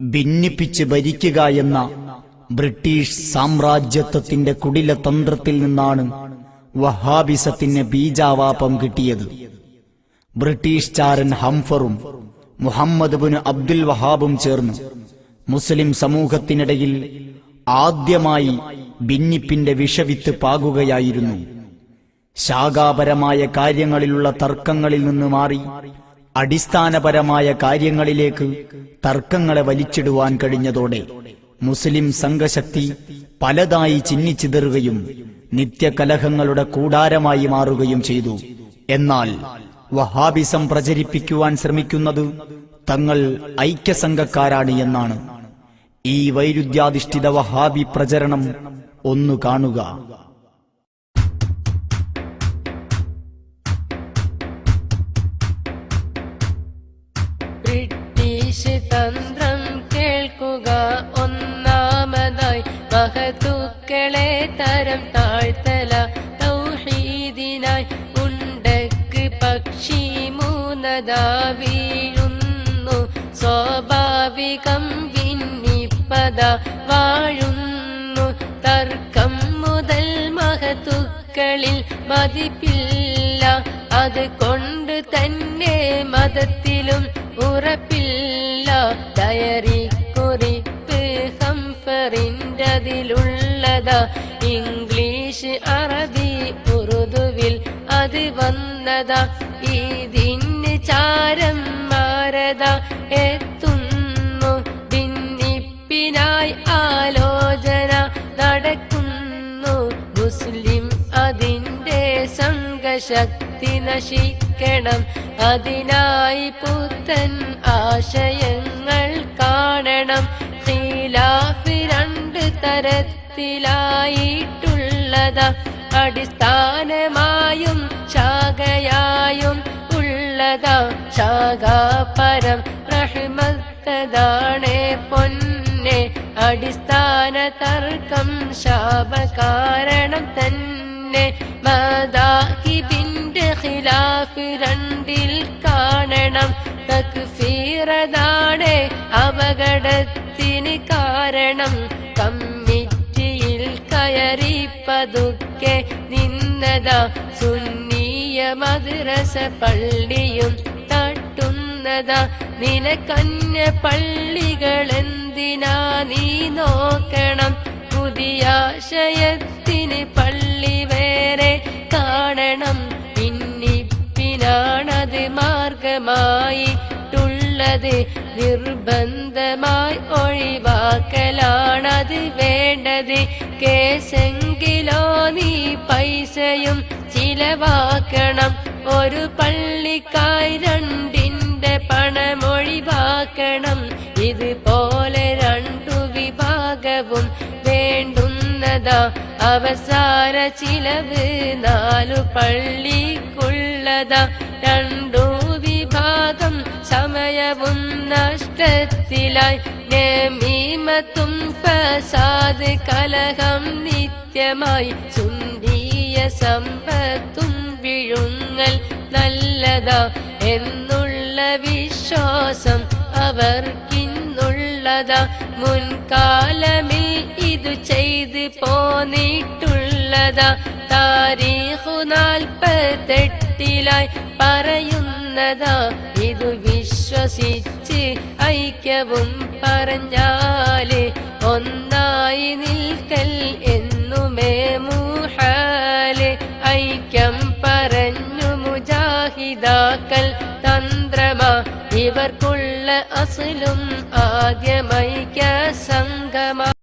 ഭിന്നിപ്പിച്ച് ഭരിക്കുക എന്ന ബ്രിട്ടീഷ് സാമ്രാജ്യത്വത്തിന്റെ കുടില തന്ത്രത്തിൽ നിന്നാണ് വഹാബിസത്തിന് ബീജാവാപം കിട്ടിയത്. ബ്രിട്ടീഷ് ചാരൻ ഹംഫറും മുഹമ്മദ് ബുൻ അബ്ദുൽ വഹാബും ചേർന്ന് മുസ്ലിം സമൂഹത്തിനിടയിൽ ആദ്യമായി ഭിന്നിപ്പിന്റെ വിഷവിത്ത് പാകുകയായിരുന്നു. ശാഖാപരമായ കാര്യങ്ങളിലുള്ള തർക്കങ്ങളിൽ നിന്ന് മാറി അടിസ്ഥാനപരമായ കാര്യങ്ങളിലേക്ക് തർക്കങ്ങളെ വലിച്ചിടുവാൻ കഴിഞ്ഞതോടെ മുസ്ലിം സംഘശക്തി പലതായി ചിന്നിച്ചിതറുകയും നിത്യകലഹങ്ങളുടെ കൂടാരമായി മാറുകയും ചെയ്തു. എന്നാൽ വഹാബിസം പ്രചരിപ്പിക്കുവാൻ ശ്രമിക്കുന്നത് തങ്ങൾ ഐക്യസംഘക്കാരാണ് എന്നാണ്. ഈ വൈരുദ്ധ്യാധിഷ്ഠിത വഹാബി പ്രചരണം ഒന്നു കാണുക. ബ്രിട്ടീഷ് തന്ത്രം കേൾക്കുക ഒന്നാമതായി. മഹത്തുക്കളെ തരം താഴ്ത്തല തൗഹീദിനായി. ഉണ്ടക്ക് പക്ഷി മൂന്നതാ വീഴുന്നു. സ്വാഭാവികം വിന്നിപ്പത വാഴുന്നു. തർക്കം മുതൽ മഹത്തുക്കളിൽ മതിപ്പില്ല. അത് കൊണ്ട് തന്നെ മതത്തിലും ഉറപ്പില്ല. ഡയറി കുറിപ്പ് ഹംഫറിന്റതിലുള്ളതാ ഇംഗ്ലീഷ് അറബി ഉറുദുവിൽ അത് വന്നതാ. ഇതിന് ചാരം മാരത എത്തുന്നു ഭിന്നിപ്പിനായി ആലോചന നടക്കുന്നു. മുസ്ലിം അതിന്റെ സംഘശക്തി നശിക്കണം. അതിനായി പുത്തൻ ആശയങ്ങൾ കാണണം. ഖിലാഫ് രണ്ട് തരത്തിലായിട്ടുള്ളതാ. അടിസ്ഥാനമായും ശാഖയായും ഉള്ളതാ. ശാഖാപരം റഹ്മത്തതാണേ പൊന്നെ. അടിസ്ഥാന തർക്കം ശാപകാരണം തന്നെ. മദാഹിബിന്റെ ഖിലാഫ് രണ്ടിൽ കാണണം. തക്ഫീറതാണ് അപകടത്തിന് കാരണം. കമ്മിറ്റിയിൽ കയറി പതുക്കെ നിന്നതാ സുന്നിയ മദ്രസ പള്ളിയും തട്ടുന്നതാ. നില പള്ളികൾ എന്തിനാ നീ നോക്കണം? പുതിയാശയത്തിന് മാർഗമായിട്ടുള്ളത് നിർബന്ധമായി ഒഴിവാക്കലാണത് വേണ്ടത്. കേസെങ്കിലോ നീ പൈസയും ചിലവാക്കണം. ഒരു പള്ളിക്കായി രണ്ടിന്റെ പണമൊഴിവാക്കണം ഇതുപോലെ രണ്ടു വിഭാഗവും വേണ്ടുന്നതാ. അവസാന ചിലവ് നാലു പള്ളിക്കുള്ളതാ. രണ്ടു സമയവും നഷ്ടത്തിലായി. നേമീമത്തും ഫസാദ് കലഹം നിത്യമായി. സുന്ദീയ സമ്പത്തും വിഴുങ്ങൽ നല്ലതാ എന്നുള്ള വിശ്വാസം അവർക്കിന്നുള്ളതാ. മുൻകാലമിൽ ഇതു ചെയ്ത് പോന്നിട്ടുള്ളതാ. താരീഹു നാൽപ്പത്തെട്ടിലായി പറയുന്നതാ ഇതു വിശ്വസിച്ച് ഐക്യവും പറഞ്ഞാൽ ഒന്നായി നിൽക്കൽ എന്നുമേ മൂഹാൽ. ഐക്യം പറഞ്ഞു മുജാഹിദാക്കൽ തന്ത്രമാ. ഇവർക്കുള്ള അസലും ആദ്യമൈക്യ സംഗമ